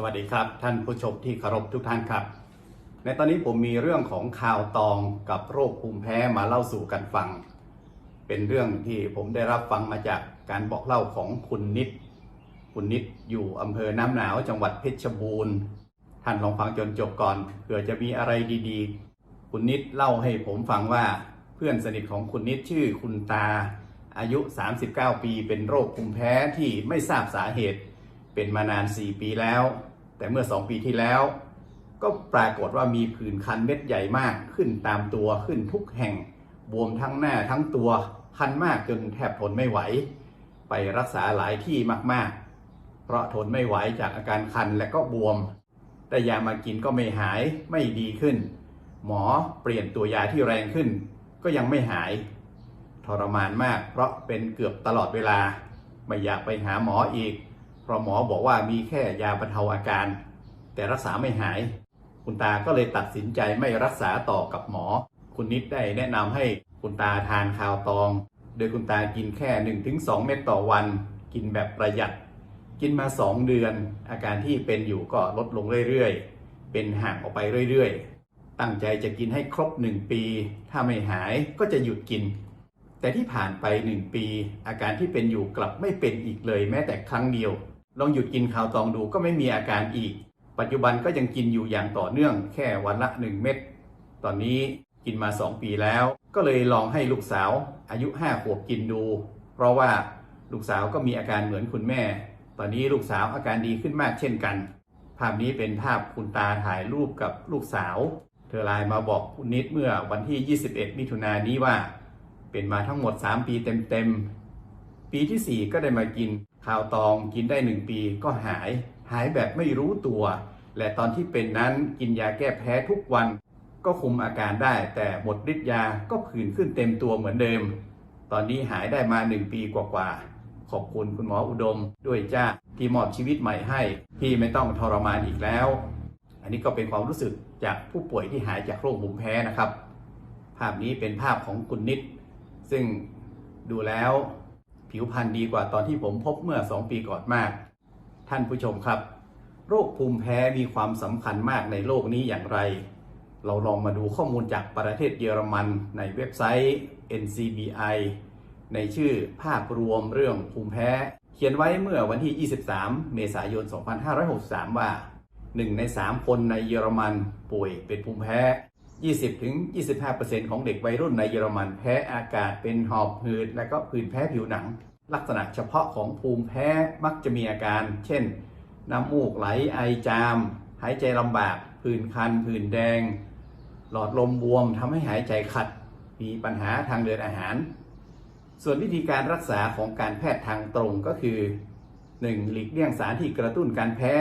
สวัสดีครับ ท่านผู้ชมที่เคารพทุกท่านครับ ในตอนนี้ผมมีเรื่องของข่าวตองกับโรคภูมิแพ้มาเล่าสู่กันฟัง เป็นเรื่องที่ผมได้รับฟังมาจากการบอกเล่าของคุณนิด คุณนิดอยู่อำเภอน้ำหนาวจังหวัดเพชรบูรณ์ ท่านลองฟังจนจบก่อนเผื่อจะมีอะไรดีๆ คุณนิดเล่าให้ผมฟังว่าเพื่อนสนิทของคุณนิดชื่อคุณตา อายุ 39 ปี เป็นโรคภูมิแพ้ที่ไม่ทราบสาเหตุ เป็นมานาน 4 ปีแล้ว แต่เมื่อ 2 ปีที่แล้ว ก็ปรากฏว่ามีผื่นคันเม็ดใหญ่มากขึ้นตามตัวขึ้นทุกแห่ง บวมทั้งหน้าทั้งตัวคันมากจนแทบทนไม่ไหว ไปรักษาหลายที่มากๆ เพราะทนไม่ไหวจากอาการคันและก็บวม แต่ยามากินก็ไม่หายไม่ดีขึ้น หมอเปลี่ยนตัวยาที่แรงขึ้น ก็ยังไม่หาย ทรมานมากเพราะเป็นเกือบตลอดเวลา ไม่อยากไปหาหมออีก พราะหมอบอกว่ามีแค่ยาบรรเทาอาการ แต่รักษาไม่หาย คุณตาก็เลยตัดสินใจไม่รักษาต่อกับหมอ คุณนิดได้แนะนำให้คุณตาทานคาวตอง โดยคุณตากินแค่ 1-2 เม็ดต่อวัน กินแบบประหยัด กินมา 2 เดือน อาการที่เป็นอยู่ก็ลดลงเรื่อยๆ เป็นห่างออกไปเรื่อยๆ ตั้งใจจะกินให้ครบ 1 ปี ถ้าไม่หายก็จะหยุดกิน แต่ที่ผ่านไป 1 ปี อาการที่เป็นอยู่กลับไม่เป็นอีกเลยแม้แต่ครั้งเดียว ลองหยุดกินข่าวตองดูก็ไม่มีอาการอีก ปัจจุบันก็ยังกินอยู่อย่างต่อเนื่องแค่วันละ 1 เม็ดตอนนี้กินมา 2 ปีแล้ว ก็เลยลองให้ลูกสาวอายุ5ขวบกินดู เพราะว่าลูกสาวก็มีอาการเหมือนคุณแม่ ตอนนี้ลูกสาวอาการดีขึ้นมากเช่นกัน ภาพนี้เป็นภาพคุณตาถ่ายรูปกับลูกสาว เธอไลน์มาบอกคุณนิดเมื่อวันที่ 21 มิถุนายนนี้ว่า เป็นมาทั้งหมด 3 ปีเต็มๆปีที่ 4 ก็ได้มากิน ข่าวตองกินได้1ปีก็หาย หายแบบไม่รู้ตัว และตอนที่เป็นนั้นกินยาแก้แพ้ทุกวัน ก็คุมอาการได้ แต่หมดฤทธิ์ยาก็ผื่นขึ้นเต็มตัวเหมือนเดิม ตอนนี้หายได้มา1ปีกว่าๆขอบคุณคุณหมออุดม ด้วยจ้าที่มอบชีวิตใหม่ให้ที่ไม่ต้องทรมานอีกแล้ว อันนี้ก็เป็นความรู้สึกจากผู้ป่วยที่หายจากโรคภูมิแพ้นะครับ ภาพนี้เป็นภาพของคุณนิด ซึ่งดูแล้ว ผิวพรรณดีกว่าตอนที่ผมพบเมื่อ 2 ปีก่อนมาก ท่านผู้ชมครับ โรคภูมิแพ้มีความสำคัญมากในโลกนี้อย่างไร เราลองมาดูข้อมูลจากประเทศเยอรมันในเว็บไซต์ NCBI ในชื่อภาพรวมเรื่องภูมิแพ้ เขียนไว้เมื่อวันที่ 23 เมษายน 2563 ว่า 1 ใน 3 คนในเยอรมันป่วยเป็นภูมิแพ้ 20-25%ของเด็กวัยรุ่นในเยอรมันแพ้อากาศเป็นหอบหืด และก็ผื่นแพ้ผิวหนัง ลักษณะเฉพาะของภูมิแพ้มักจะมีอาการ เช่น น้ำมูกไหลไอจาม หายใจลำบาก ผื่นคัน ผื่นแดง หลอดลมบวมทำให้หายใจขัด มีปัญหาทางเดินอาหาร ส่วนวิธีการรักษาของการแพทย์ทางตรงก็คือ 1. หลีกเลี่ยงสารที่กระตุ้นการแพ้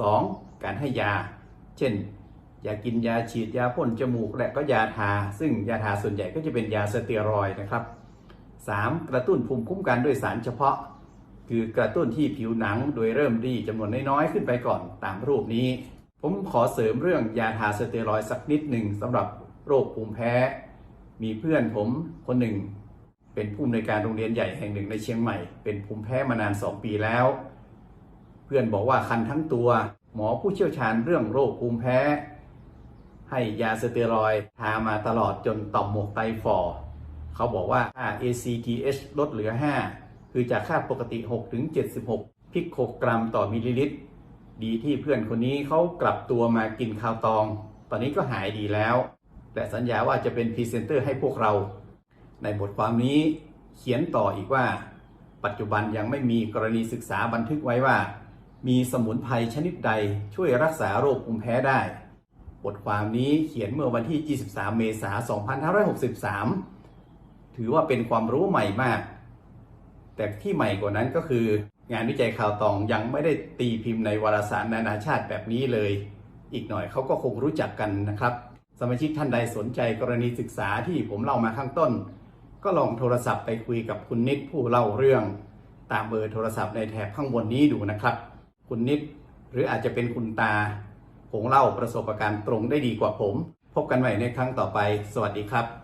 2. การให้ยา เช่น ยากินยาฉีดยาพ่นจมูกและก็ยาทา ซึ่งยาทาส่วนใหญ่ก็จะเป็นยาสเตียรอยนะครับ 3. กระตุ้นภูมิคุ้มกันด้วยสารเฉพาะ คือกระตุ้นที่ผิวหนังโดยเริ่มดีจำนวนน้อยๆ ขึ้นไปก่อนตามรูปนี้ ผมขอเสริมเรื่องยาทาสเตียรอยสักนิดหนึ่งสำหรับโรคภูมิแพ้ มีเพื่อนผมคนหนึ่ง เป็นผู้อำนวยการโรงเรียนใหญ่แห่งหนึ่งในเชียงใหม่ เป็นภูมิแพ้มานาน 2 ปีแล้ว เพื่อนบอกว่าคันทั้งตัว หมอผู้เชี่ยวชาญเรื่องโรคภูมิแพ้ ให้ยาสเตียรอยทามาตลอดจนต่อมหมวกไตฝ่อเขาบอกว่าค่า ACTH ลดเหลือ 5 คือจากค่าปกติ 6 ถึง 76 พิกโคกรัมต่อมิลลิลิตร ดีที่เพื่อนคนนี้เขากลับตัวมากินข้าวตอง ตอนนี้ก็หายดีแล้ว และสัญญาว่าจะเป็นพรีเซนเตอร์ให้พวกเรา ในบทความนี้เขียนต่ออีกว่า ปัจจุบันยังไม่มีกรณีศึกษาบันทึกไว้ว่า มีสมุนไพรชนิดใดช่วยรักษาโรคภูมิแพ้ได้ บทความนี้เขียนเมื่อวันที่ 23 เมษายน 2563 ถือว่าเป็นความรู้ใหม่มาก แต่ที่ใหม่กว่านั้นก็คืองานวิจัยข่าวตองยังไม่ได้ตีพิมพ์ในวารสารนานาชาติแบบนี้เลย อีกหน่อยเขาก็คงรู้จักกันนะครับ สมาชิกท่านใดสนใจกรณีศึกษาที่ผมเล่ามาข้างต้น ก็ลองโทรศัพท์ไปคุยกับคุณนิดผู้เล่าเรื่อง ตามเบอร์โทรศัพท์ในแถบข้างบนนี้ดูนะครับ คุณนิดหรืออาจจะเป็นคุณตา คงเล่าประสบการณ์ตรงได้ดีกว่าผม พบกันใหม่ในครั้งต่อไป สวัสดีครับ